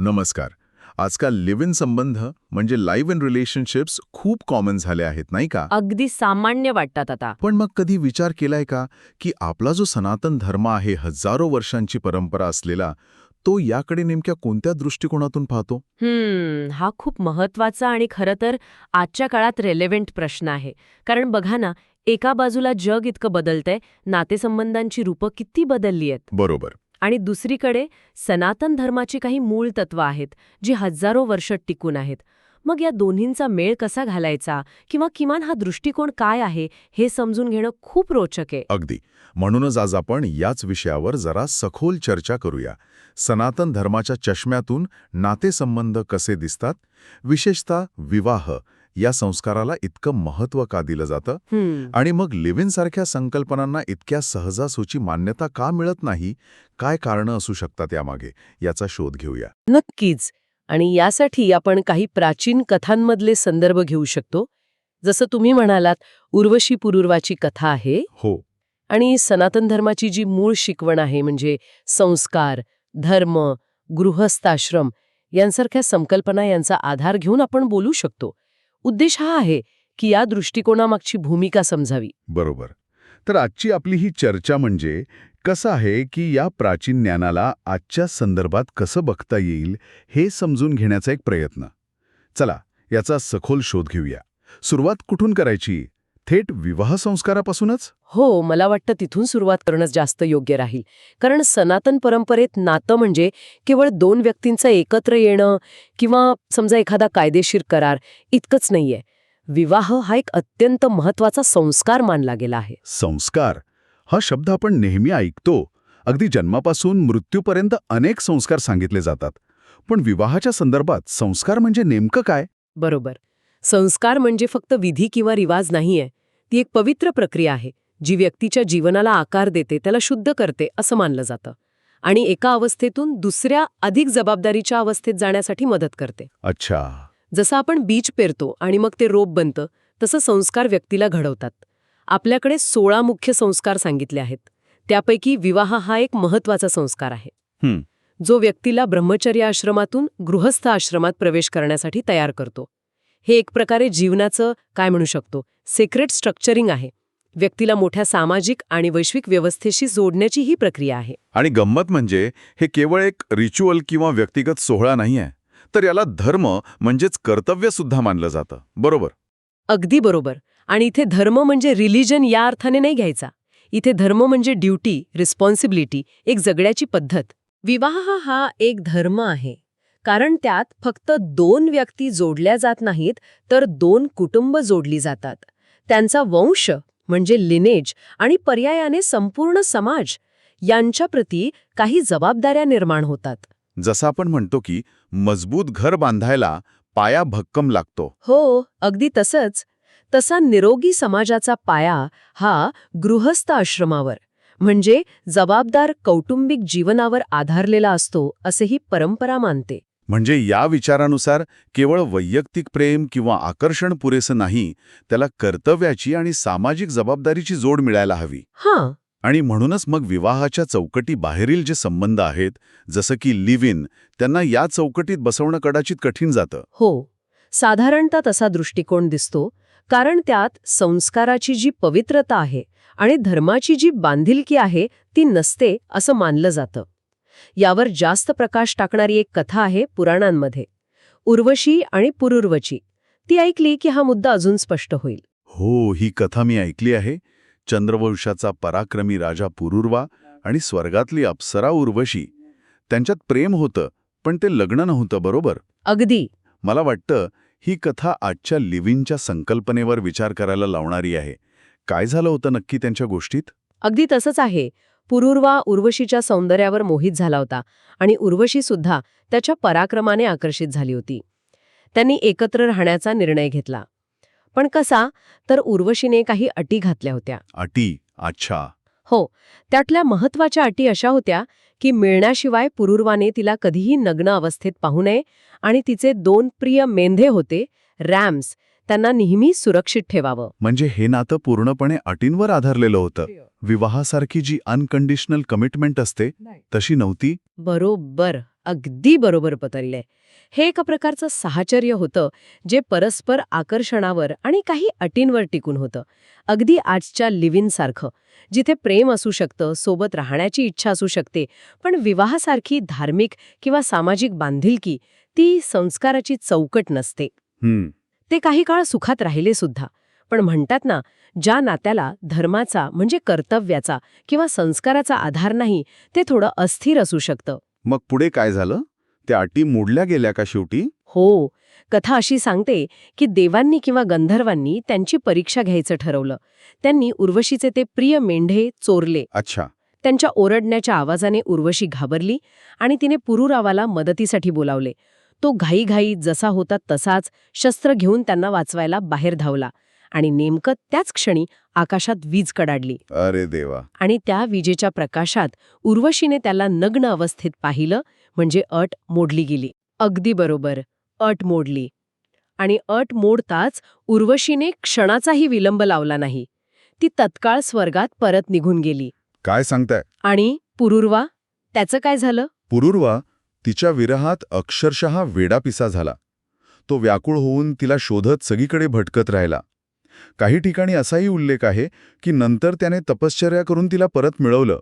नमस्कार. आजकाल leave in संबंध म्हणजे लाईव्ह इन रिलेशनशिप्स खूप कॉमन झाले आहेत नाही का? अगदी सामान्य वाटतात आता. पण मग कधी विचार केलाय का की आपला जो सनातन धर्म आहे हजारो वर्षांची परंपरा असलेला तो याकडे नेमक्या कोणत्या दृष्टिकोनातून पाहतो? हम्म हा खूप महत्त्वाचा आणि खरं तर आजच्या काळात रेलेव्हेंट प्रश्न आहे. कारण बघा ना एका बाजूला जग इतकं बदलतंय नातेसंबंधांची रूपं किती बदलली आहेत. बरोबर. आणि दुसरीकडे सनातन धर्माची काही मूळ तत्व आहेत जी हजारो वर्ष टिकून आहेत. मग या दोन्हींचा मेळ कसा घालायचा किंवा किमान हा दृष्टिकोन काय आहे हे समजून घेणं खूप रोचक आहे. अगदी. म्हणूनच आज आपण याच विषयावर जरा सखोल चर्चा करूया. सनातन धर्माच्या चष्म्यातून नातेसंबंध कसे दिसतात? विशेषतः विवाह या संस्काराला इतकं महत्त्व का दिलं जातं? आणि मग लिव्ह इन सारख्या संकल्पनांना इतक्या सहजासोची मान्यता का मिळत नाही? काय कारणं असू शकतात यामागे? याचा शोध घेऊया. नक्कीच. आणि यासाठी आपण काही प्राचीन कथांमधले संदर्भ घेऊ शकतो. जसं तुम्ही म्हणालात उर्वशी पुरुर्वाची कथा आहे. हो. आणि सनातन धर्माची जी मूळ शिकवण आहे म्हणजे संस्कार धर्म गृहस्थाश्रम यांसारख्या संकल्पना यांचा आधार घेऊन आपण बोलू शकतो. उद्देश हा आहे की या दृष्टिकोनामागची भूमिका समजावी. बरोबर. तर आजची आपली ही चर्चा म्हणजे कसं आहे की या प्राचीन ज्ञानाला आजच्या संदर्भात कसं बघता येईल हे समजून घेण्याचा एक प्रयत्न. चला याचा सखोल शोध घेऊया. सुरुवात कुठून करायची? थेट विवाह संस्कारापासूनच? हो मला वाटतं तिथून सुरुवात करणंच जास्त योग्य राहील. कारण सनातन परंपरेत नातं म्हणजे केवळ दोन व्यक्तींचं एकत्र येणं किंवा समजा एखादा कायदेशीर करार इतकंच नाहीये. विवाह हा एक अत्यंत महत्त्वाचा संस्कार मानला गेला आहे. संस्कार? हा शब्द आपण नेहमी ऐकतो. अगदी जन्मापासून मृत्यूपर्यंत अनेक संस्कार सांगितले जातात. पण विवाहाच्या संदर्भात संस्कार म्हणजे नेमकं काय? बरोबर. संस्कार म्हणजे फक्त विधी किंवा रिवाज नाहीये. ती एक पवित्र प्रक्रिया आहे जी व्यक्तीच्या जीवनाला आकार देते त्याला शुद्ध करते असं मानलं जातं. आणि एका अवस्थेतून दुसऱ्या अधिक जबाबदारीच्या अवस्थेत जाण्यासाठी मदत करते. अच्छा. जसं आपण बीज पेरतो आणि मग ते रोप बनतं तसं संस्कार व्यक्तीला घडवतात. आपल्याकडे सोळा मुख्य संस्कार सांगितले आहेत. त्यापैकी विवाह हा एक महत्त्वाचा संस्कार आहे. जो व्यक्तीला ब्रह्मचर्य आश्रमातून गृहस्थ आश्रमात प्रवेश करण्यासाठी तयार करतो. हे एक प्रकारे जीवनाचं काय म्हणू शकतो सेक्रेट स्ट्रक्चरिंग आहे. व्यक्तीला मोठ्या सामाजिक आणि वैश्विक व्यवस्थेशी जोडण्याची ही प्रक्रिया आहे. आणि गंमत म्हणजे हे केवळ एक रिच्युअल किंवा व्यक्तिगत सोहळा नाहीये तर याला धर्म म्हणजेच कर्तव्य सुद्धा मानलं जातं. बरोबर? अगदी बरोबर. आणि इथे धर्म म्हणजे रिलिजन या अर्थाने नाही घ्यायचा. इथे धर्म म्हणजे ड्युटी रिस्पॉन्सिबिलिटी एक जगण्याची पद्धत. विवाह हा एक धर्म आहे. कारण त्यात फक्त दोन व्यक्ती जोडल्या जात नाहीत तर दोन कुटुंब जोडली जातात. त्यांचा वंश म्हणजे लिनेज आणि पर्यायाने संपूर्ण समाज यांच्याप्रती काही जबाबदाऱ्या निर्माण होतात. जसं आपण म्हणतो की मजबूत घर बांधायला पाया भक्कम लागतो. हो अगदी तसंच. तसा निरोगी समाजाचा पाया हा गृहस्थ आश्रमावर म्हणजे जबाबदार कौटुंबिक जीवनावर आधारलेला असतो असे ही परंपरा मानते. म्हणजे या विचारानुसार केवळ वैयक्तिक प्रेम किंवा आकर्षण पुरेसं नाही त्याला कर्तव्याची आणि सामाजिक जबाबदारीची जोड मिळायला हवी. हां. आणि म्हणूनच मग विवाहाच्या चौकटी बाहेरील जे संबंध आहेत जसं की लिव्ह इन त्यांना या चौकटीत बसवणं कदाचित कठीण जातं. हो. साधारणतः तसा दृष्टिकोन दिसतो कारण त्यात संस्काराची जी पवित्रता आहे आणि धर्माची जी बांधिलकी आहे ती नसते असं मानलं जातं. यावर जास्त प्रकाश टाकणारी एक कथा आहे पुराणांमध्ये. उर्वशी आणि पुरुर्वची. ती ऐकली की हा मुद्दा अजून स्पष्ट होईल. हो ही कथा मी ऐकली आहे. चंद्रवंशाचा पराक्रमी राजा पुरुर्वा आणि स्वर्गातली अप्सरा उर्वशी. त्यांच्यात प्रेम होतं पण ते लग्न नव्हतं बरोबर? अगदी. मला वाटतं ही कथा आजच्या लिव्हिंगच्या संकल्पनेवर विचार करायला लावणारी आहे. काय झालं होतं नक्की त्यांच्या गोष्टीत? अगदी तसंच आहे. पुरुर्वा उर्वशीच्या सौंदर्यावर मोहित झाला होता आणि उर्वशी सुद्धा त्याच्या पराक्रमाने आकर्षित झाली होती. त्यांनी एकत्र राहण्याचा निर्णय घेतला. पण कसा? तर उर्वशीने काही अटी घातल्या होत्या. अटी? अच्छा. हो. त्यातल्या महत्त्वाच्या अटी अशा होत्या की मिळण्याशिवाय पुरुर्वाने तिला कधीही नग्न अवस्थेत पाहू नये आणि तिचे दोन प्रिय मेंढे होते रॅम्स त्यांना नेहमी सुरक्षित ठेवावं. म्हणजे हे नातं पूर्णपणे अटींवर आधारलेलं होतं. विवाहासारखी जी अनकंडिशनल कमिटमेंट असते तशी नव्हती. बरोबर अगदी बरोबर पतरलंय हे एका प्रकारचं साहचर्य होतं जे परस्पर आकर्षणावर आणि काही अटींवर टिकून होतं. अगदी आजच्या लिव्हिनसारखं जिथे प्रेम असू शकतं सोबत राहण्याची इच्छा असू शकते पण विवाहासारखी धार्मिक किंवा सामाजिक बांधिलकी ती संस्काराची चौकट नसते. हम्म. ते काही काळ सुखात राहिले सुद्धा. पण म्हणतात ना ज्या नात्याला धर्माचा म्हणजे कर्तव्याचा किंवा संस्काराचा आधार नाही ते थोडं अस्थिर असू शकतं. मग पुढे काय झालं? त्या अटी मोडल्या गेल्या का शेवटी? हो. कथा अशी सांगते की देवांनी किंवा गंधर्वांनी त्यांची परीक्षा घ्यायचं ठरवलं. त्यांनी उर्वशीचे ते प्रिय मेंढे चोरले. अच्छा. त्यांच्या ओरडण्याच्या आवाजाने उर्वशी घाबरली आणि तिने पुरुरावाला मदतीसाठी बोलावले. तो घाईघाई जसा होता तसाच शस्त्र घेऊन त्यांना वाचवायला बाहेर धावला आणि नेमकं त्याच क्षणी आकाशात वीज कडाडली. अरे देवा. आणि त्या विजेच्या प्रकाशात उर्वशीने त्याला नग्न अवस्थेत पाहिलं म्हणजे अट मोडली गेली. अगदी बरोबर अट मोडली. आणि अट मोडताच उर्वशीने क्षणाचाही विलंब लावला नाही. ती तत्काळ स्वर्गात परत निघून गेली. काय सांगताय? आणि पुरुर्वा त्याचं काय झालं? पुरुर्वा? तिच्या विरहात अक्षरशः वेडापिसा झाला. तो व्याकुळ होऊन तिला शोधत सगळीकडे भटकत राहिला. काही ठिकाणी असाही उल्लेख आहे की नंतर त्याने तपश्चर्या करून तिला परत मिळवलं.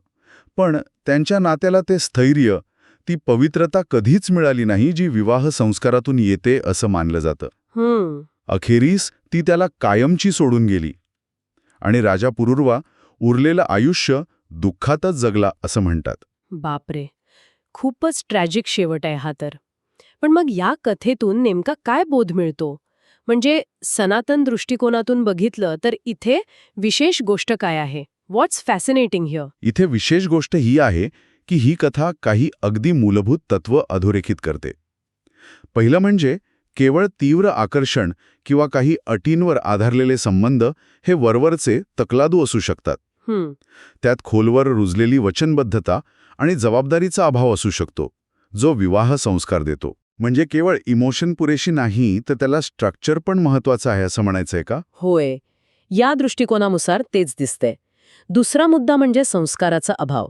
पण त्यांच्या नात्याला ते स्थैर्य ती पवित्रता कधीच मिळाली नाही जी विवाह संस्कारातून येते असं मानलं जातं. अखेरीस ती त्याला कायमची सोडून गेली. आणि राजा पुरुर्वा उरलेलं आयुष्य दुःखातच जगला असं म्हणतात. बापरे. खूपच ट्रॅजिक शेवट आहे हा तर. पण मग या कथेतून नेमका काय बोध मिळतो? म्हणजे सनातन दृष्टिकोनातून बघितलं तर इथे विशेष गोष्ट काय आहे? व्हॉट्स फॅसिनेटिंग हिअर इथे विशेष गोष्ट ही आहे की ही कथा काही अगदी मूलभूत तत्व अधोरेखित करते. पहिलं म्हणजे केवळ तीव्र आकर्षण किंवा काही अटींवर आधारलेले संबंध हे वरवरचे तकलादू असू शकतात. त्यात खोलवर रुजलेली वचनबद्धता आणि जबाबदारीचा अभाव असू शकतो जो विवाह संस्कार देतो. म्हणजे केवळ इमोशन पुरेशी नाही तर त्याला स्ट्रक्चर पण महत्वाचं आहे असं म्हणायचंय का? होय. या दृष्टिकोनानुसार तेच दिसते दुसरा मुद्दा म्हणजे संस्काराचा अभाव.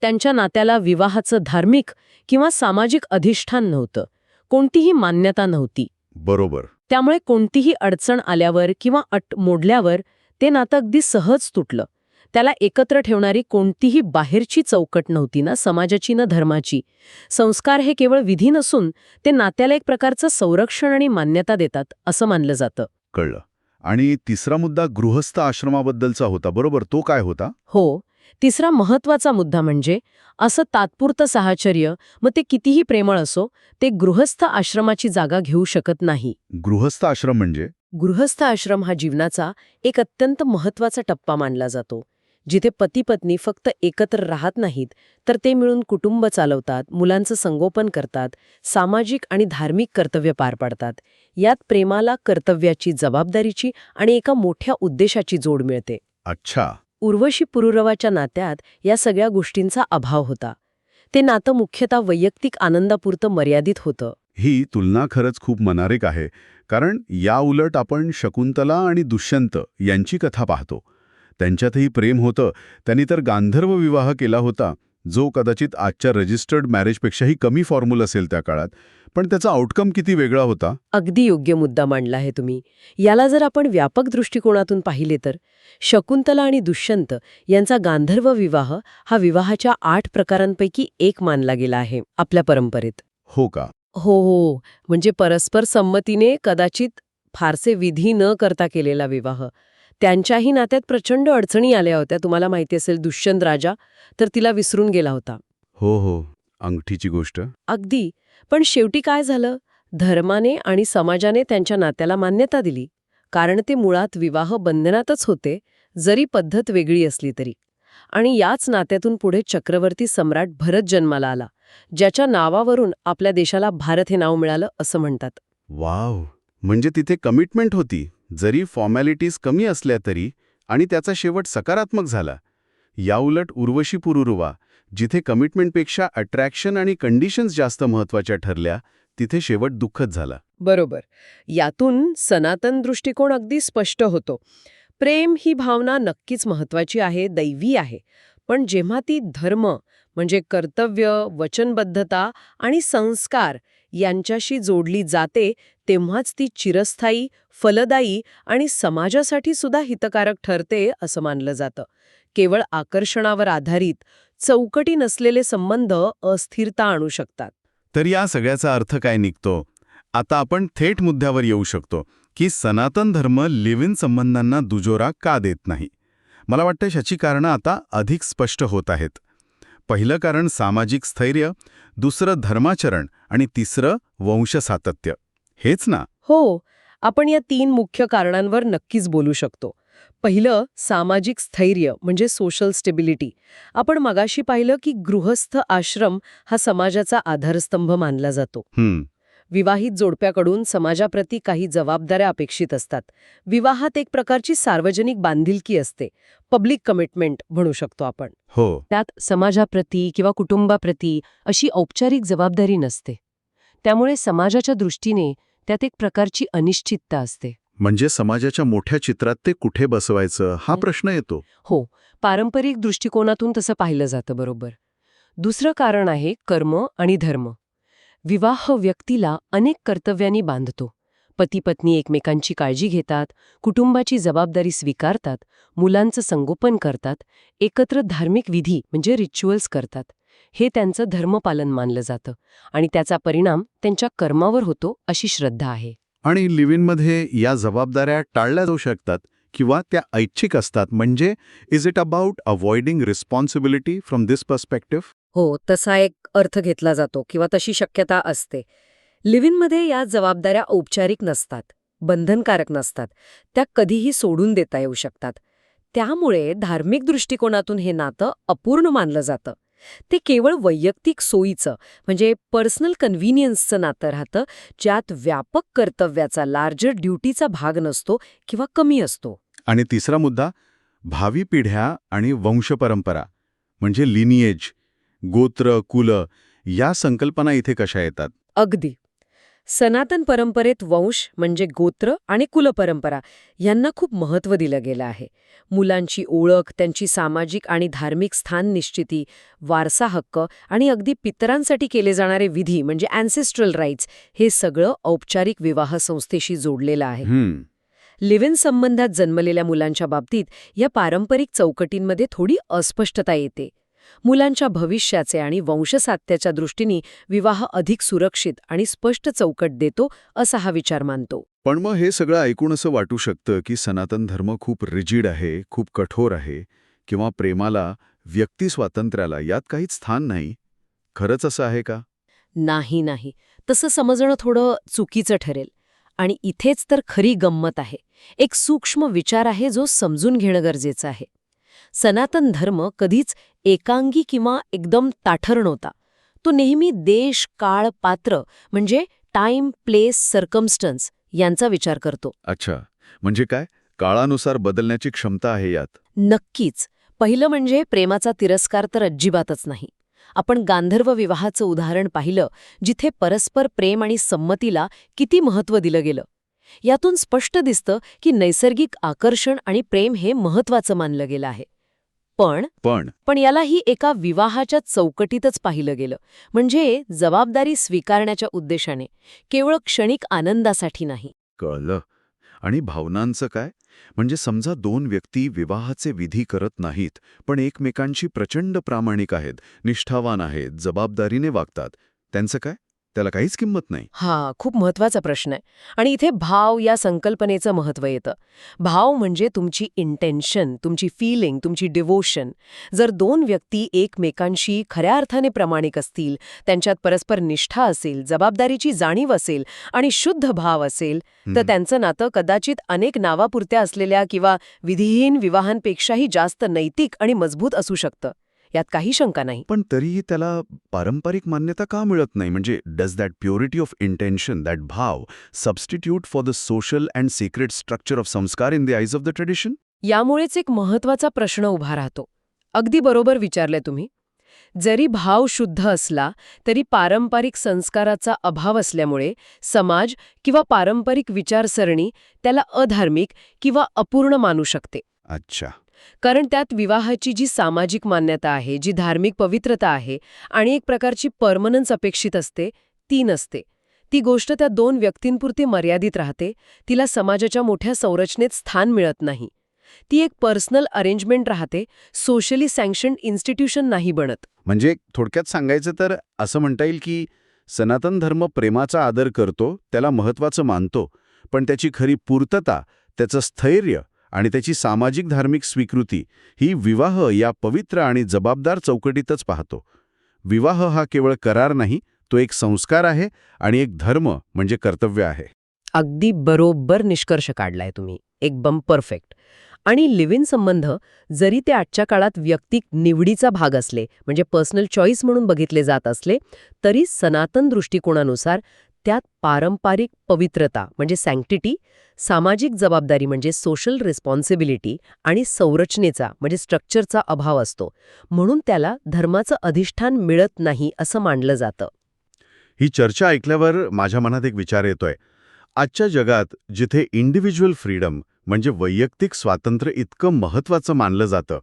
त्यांच्या नात्याला विवाहाचं धार्मिक किंवा सामाजिक अधिष्ठान नव्हतं. कोणतीही मान्यता नव्हती. बरोबर. त्यामुळे कोणतीही अडचण आल्यावर किंवा अट मोडल्यावर ते नातं अगदी सहज तुटलं. त्याला एकत्र ठेवणारी कोणतीही बाहेरची चौकट नव्हती ना समाजाची ना धर्माची. संस्कार हे केवळ विधी नसून ते नात्याला एक प्रकारचं संरक्षण आणि मान्यता देतात असं मानलं जातं. कळलं. आणि तिसरा मुद्दा गृहस्थ आश्रमाबद्दलचा होता बरोबर? तो काय होता? हो. तिसरा महत्त्वाचा मुद्दा म्हणजे असं तात्पुरतं साहचर्य मग ते कितीही प्रेमळ असो ते गृहस्थ आश्रमाची जागा घेऊ शकत नाही. गृहस्थ आश्रम म्हणजे? गृहस्थ आश्रम हा जीवनाचा एक अत्यंत महत्त्वाचा टप्पा मानला जातो. जिथे पती पत्नी फक्त एकत्र राहत नाहीत तर ते मिळून कुटुंब चालवतात मुलांचं संगोपन करतात सामाजिक आणि धार्मिक कर्तव्य पार पाडतात. यात प्रेमाला कर्तव्याची जबाबदारीची आणि एका मोठ्या उद्देशाची जोड मिळते. अच्छा. उर्वशी पुरुरवाच्या नात्यात या सगळ्या गोष्टींचा अभाव होता. ते नातं मुख्यतः वैयक्तिक आनंदापुरतं मर्यादित होतं. ही तुलना खरंच खूप मनारिक आहे कारण या उलट आपण शकुंतला आणि दुष्यंत यांची कथा पाहतो. त्यांच्यातही प्रेम होतं. त्यांनी तर गांधर्व विवाह केला होता. जो कदाचित आजच्या रजिस्टर्ड मॅरेजपेक्षाही कमी फॉर्म्युल असेल त्या काळात. पण त्याचा आउटकम किती वेगळा होता? अगदी योग्य मुद्दा मांडला आहे तुम्ही. याला जर आपण व्यापक दृष्टिकोनातून पाहिले तर शकुंतला आणि दुष्यंत यांचा गांधर्व विवाह हा विवाहाच्या आठ प्रकारांपैकी एक मानला गेला आहे आपल्या परंपरेत. हो का? हो हो. म्हणजे परस्पर संमतीने कदाचित फारसे विधी न करता केलेला विवाह. त्यांच्याही नात्यात प्रचंड अडचणी आल्या होत्या. तुम्हाला माहिती असेल दुष्यंत राजा तर तिला विसरून गेला होता. हो हो. अंगठीची गोष्ट? अगदी. पण शेवटी काय झालं? धर्माने आणि समाजाने त्यांच्या नात्याला मान्यता दिली. कारण ते मुळात विवाह बंधनातच होते जरी पद्धत वेगळी असली तरी. आणि याच नात्यातून पुढे चक्रवर्ती सम्राट भरत जन्माला आला ज्याच्या नावावरून आपल्या देशाला भारत हे नाव मिळालं असं म्हणतात. वाव. म्हणजे तिथे कमिटमेंट होती. जरी फॉर्मॅलिटीज कमी असल्या तरी आणि त्याचा शेवट सकारात्मक झाला याउलट उर्वशी पुरुरुवा जिथे कमिटमेंटपेक्षा अट्रॅक्शन आणि कंडिशन्स जास्त महत्त्वाच्या ठरल्या तिथे शेवट दुःखद झाला. बरोबर. यातून सनातन दृष्टिकोन अगदी स्पष्ट होतो. प्रेम ही भावना नक्कीच महत्वाची आहे दैवी आहे. पण जेव्हा ती धर्म म्हणजे कर्तव्य वचनबद्धता आणि संस्कार यांच्याशी जोडली जाते तेव्हाच ती चिरस्थायी फलदायी आणि समाजासाठी सुद्धा हितकारक ठरते असं मानलं जातं. केवळ आकर्षणावर आधारित चौकटी नसलेले संबंध अस्थिरता आणू शकतात. तर या सगळ्याचा अर्थ काय निघतो? आता आपण थेट मुद्द्यावर येऊ शकतो की सनातन धर्म लिव्ह इन संबंधांना दुजोरा का देत नाही? मला वाटतं ह्याची कारणं आता अधिक स्पष्ट होत आहेत. पहिलं कारण सामाजिक स्थैर्य दुसरं धर्माचरण आणि तिसरं वंशसातत्य हेच ना? हो आपण या तीन मुख्य कारणांवर नक्कीच बोलू शकतो. पहिलं सामाजिक स्थैर्य म्हणजे सोशल स्टेबिलिटी आपण मगाशी पाहिलं की गृहस्थ आश्रम हा समाजाचा आधारस्तंभ मानला जातो. विवाहित जोडप्याकडून समाजाप्रती काही जबाबदाऱ्या अपेक्षित असतात. विवाहात एक प्रकारची सार्वजनिक बांधिलकी असते. पब्लिक कमिटमेंट म्हणू शकतो आपण. हो. त्यात समाजाप्रती किंवा कुटुंबाप्रती अशी औपचारिक जबाबदारी नसते. त्यामुळे समाजाच्या दृष्टीने त्यात एक प्रकारची अनिश्चितता असते. म्हणजे समाजाच्या मोठ्या चित्रात ते कुठे बसवायचं हा प्रश्न येतो. हो. पारंपरिक दृष्टिकोनातून तसं पाहिलं जातं बरोबर. दुसरं कारण आहे कर्म आणि धर्म. विवाह व्यक्तीला अनेक कर्तव्यांनी बांधतो. पती पत्नी एकमेकांची काळजी घेतात कुटुंबाची जबाबदारी स्वीकारतात मुलांचं संगोपन करतात एकत्र धार्मिक विधी म्हणजे रिच्युअल्स करतात. हे त्यांचं धर्मपालन मानलं जातं आणि त्याचा परिणाम त्यांच्या कर्मावर होतो अशी श्रद्धा आहे. आणि लिव्हिनमध्ये या जबाबदाऱ्या टाळल्या जाऊ शकतात किंवा त्या ऐच्छिक असतात. म्हणजे is it about avoiding responsibility from this perspective हो तसा एक अर्थ घेतला जातो किंवा तशी शक्यता असते. लिव्हिनमध्ये या जबाबदाऱ्या औपचारिक नसतात बंधनकारक नसतात त्या कधीही सोडून देता येऊ शकतात. त्यामुळे धार्मिक दृष्टिकोनातून हे नातं अपूर्ण मानलं जातं. ते केवळ वैयक्तिक सोयीचं म्हणजे पर्सनल कन्व्हिनियन्सचं नातं राहतं ज्यात व्यापक कर्तव्याचा लार्जर ड्युटीचा भाग नसतो किंवा कमी असतो. आणि तिसरा मुद्दा भावी पिढ्या आणि वंशपरंपरा म्हणजे लिनिएज गोत्र कुल या संकल्पना इथे कशा येतात? अगदी. सनातन परंपरेत वंश म्हणजे गोत्र आणि कुलपरंपरा यांना खूप महत्त्व दिलं गेलं आहे. मुलांची ओळख त्यांची सामाजिक आणि धार्मिक स्थान निश्चिती वारसा हक्क आणि अगदी पितरांसाठी केले जाणारे विधी म्हणजे अँसेस्ट्रल राईट्स हे सगळं औपचारिक विवाह संस्थेशी जोडलेलं आहे. हम्म. लिव्ह इन संबंधात जन्मलेल्या मुलांच्या बाबतीत या पारंपरिक चौकटींमध्ये थोडी अस्पष्टता येते. मुलांच्या भविष्याचे आणि वंशसात्याच्या दृष्टीने विवाह अधिक सुरक्षित आणि स्पष्ट चौकट देतो असा हा विचार मानतो. पण मग हे सगळं ऐकून असं वाटू शकतं की सनातन धर्म खूप रिजिड आहे खूप कठोर आहे किंवा प्रेमाला व्यक्ती स्वातंत्र्याला यात काहीच स्थान नाही? खरंच असं आहे का? नाही नाही. तसं समजणं थोडं चुकीचं ठरेल. आणि इथेच तर खरी गंमत आहे. एक सूक्ष्म विचार आहे जो समजून घेणं गरजेचं आहे. सनातन धर्म कधीच एकांगी किंवा एकदम ताठर नव्हता. तो नेहमी देश काळ पात्र म्हणजे टाइम प्लेस सर्कमस्टन्स यांचा विचार करतो. अच्छा. म्हणजे काय? काळानुसार बदलण्याची क्षमता आहे यात. नक्कीच. पहिलं म्हणजे प्रेमाचा तिरस्कार तर अजिबातच नाही. आपण गांधर्व विवाहाचं उदाहरण पाहिलं जिथे परस्पर प्रेम आणि संमतीला किती महत्त्व दिलं गेलं. यातून स्पष्ट दिसतं की नैसर्गिक आकर्षण आणि प्रेम हे महत्त्वाचं मानलं गेलं आहे. पण पण. पण यालाही एका विवाहाच्या चौकटीतच पाहिलं गेलं. म्हणजे जबाबदारी स्वीकारण्याच्या उद्देशाने. केवळ क्षणिक आनंदासाठी नाही. कळलं. आणि भावनांचं काय? म्हणजे समजा दोन व्यक्ती विवाहाचे विधी करत नाहीत पण एकमेकांशी प्रचंड प्रामाणिक आहेत निष्ठावान आहेत जबाबदारीने वागतात. त्यांचं काय? त्याला काहीच किंमत नाही. हा खूप महत्त्वाचा प्रश्न आहे. आणि इथे भाव या संकल्पनेचं महत्त्व येतं. भाव म्हणजे तुमची इंटेन्शन तुमची फिलिंग तुमची डिवोशन जर दोन व्यक्ती एकमेकांशी खऱ्या अर्थाने प्रामाणिक असतील त्यांच्यात परस्पर निष्ठा असेल जबाबदारीची जाणीव असेल आणि शुद्ध भाव असेल तर. त्यांचं नातं कदाचित अनेक नावापुरत्या असलेल्या किंवा विधिहीन विवाहांपेक्षाही जास्त नैतिक आणि मजबूत असू शकतं. यात काही शंका नाही. पण तरीही त्याला पारंपरिक मान्यता का मिळत नाही? म्हणजे does that purity of intention that bhav substitute for the social and secret structure of sanskar in the eyes of the tradition यामुळेच एक महत्त्वाचा प्रश्न उभा राहतो. अगदी बरोबर विचारले तुम्ही. जरी भाव शुद्ध असला तरी पारंपरिक संस्काराचा अभाव असल्यामुळे समाज किंवा पारंपरिक विचारसरणी त्याला अधार्मिक किंवा अपूर्ण मानू शकते. अच्छा. कारण त्यात विवाहाची जी सामाजिक मान्यता आहे जी धार्मिक पवित्रता आहे आणि एक प्रकारची परमनन्स अपेक्षित असते ती नसते. ती गोष्ट त्या दोन व्यक्तींपुरती मर्यादित राहते तिला समाजाच्या मोठ्या संरचनेत स्थान मिळत नाही. ती एक पर्सनल अरेंजमेंट राहते सोशली सँक्शन इन्स्टिट्यूशन नाही बनत. म्हणजे थोडक्यात सांगायचं तर असं म्हणता येईल की सनातन धर्म प्रेमाचा आदर करतो त्याला महत्त्वाचं मानतो पण त्याची खरी पूर्तता त्याचं स्थैर्य आणि त्याची सामाजिक धार्मिक स्वीकृती ही विवाह या पवित्र आणि जबाबदार चौकटीतच पाहतो. विवाह हा केवळ करार नाही तो एक संस्कार आहे आणि एक धर्म म्हणजे कर्तव्य आहे. अगदी बरोबर निष्कर्ष काढलाय तुम्ही. एकदम परफेक्ट. आणि लिव्ह इन संबंध जरी ते आजच्या काळात व्यक्तिक निवडीचा भाग असले म्हणजे पर्सनल चॉईस म्हणून बघितले जात असले तरी सनातन दृष्टिकोनानुसार त्यात पारंपरिक पवित्रता म्हणजे सँक्टिटी सामाजिक जबाबदारी म्हणजे सोशल रिस्पॉन्सिबिलिटी आणि संरचनेचा म्हणजे स्ट्रक्चरचा अभाव असतो. म्हणून त्याला धर्माचं अधिष्ठान मिळत नाही असं मानलं जातं. ही चर्चा ऐकल्यावर माझ्या मनात एक विचार येतोय. आजच्या जगात जिथे इंडिव्हिज्युअल फ्रीडम म्हणजे वैयक्तिक स्वातंत्र्य इतकं महत्त्वाचं मानलं जातं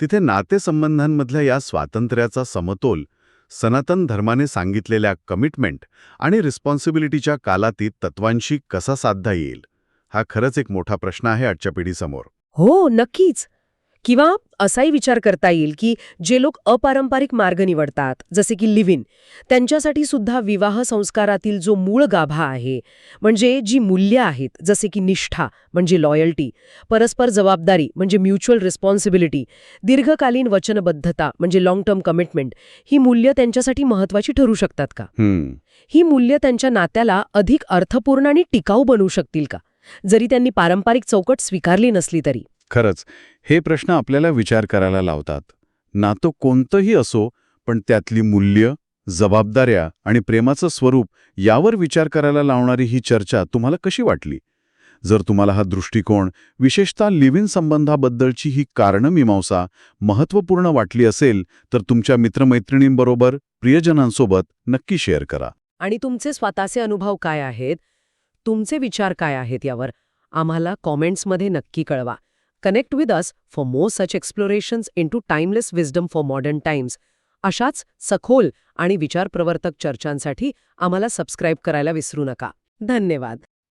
तिथे नातेसंबंधांमधल्या या स्वातंत्र्याचा समतोल सनातन धर्माने सांगितलेल्या कमिटमेंट आणि रिस्पॉन्सिबिलिटीच्या कालातीत तत्वांशी कसा साधता येईल? हा खरंच एक मोठा प्रश्न आहे आजच्या पिढीसमोर. हो नक्कीच. किंवा असाही विचार करता येईल की जे लोक अपारंपरिक मार्ग निवडतात जसे की लिव्ह इन त्यांच्यासाठी सुद्धा विवाह संस्कारातील जो मूळ गाभा आहे म्हणजे जी मूल्य आहेत जसे की निष्ठा म्हणजे लॉयल्टी परस्पर जबाबदारी म्हणजे म्युच्युअल रिस्पॉन्सिबिलिटी दीर्घकालीन वचनबद्धता म्हणजे लॉंग टर्म कमिटमेंट ही मूल्य त्यांच्यासाठी महत्वाची ठरू शकतात का? ही मूल्य त्यांच्या नात्याला अधिक अर्थपूर्ण आणि टिकाऊ बनवू शकतील का? जरी त्यांनी पारंपरिक चौकट स्वीकारली नसली तरी. खरंच हे प्रश्न आपल्याला विचार करायला लावतात. नातं कोणतंही असो पण त्यातली मूल्य जबाबदाऱ्या आणि प्रेमाचं स्वरूप यावर विचार करायला लावणारी ही चर्चा तुम्हाला कशी वाटली? जर तुम्हाला हा दृष्टिकोन विशेषतः लिव्ह इन संबंधाबद्दलची ही कारणं मीमांसा महत्त्वपूर्ण वाटली असेल तर तुमच्या मित्रमैत्रिणींबरोबर प्रियजनांसोबत नक्की शेअर करा. आणि तुमचे स्वतःचे अनुभव काय आहेत? तुमचे विचार काय आहेत यावर आम्हाला कॉमेंट्समध्ये नक्की कळवा. Connect with us for more such explorations into timeless wisdom for modern times अशाच सखोल आणि विचारप्रवर्तक चर्चांसाठी आम्हाला सबस्क्राईब करायला विसरू नका. धन्यवाद.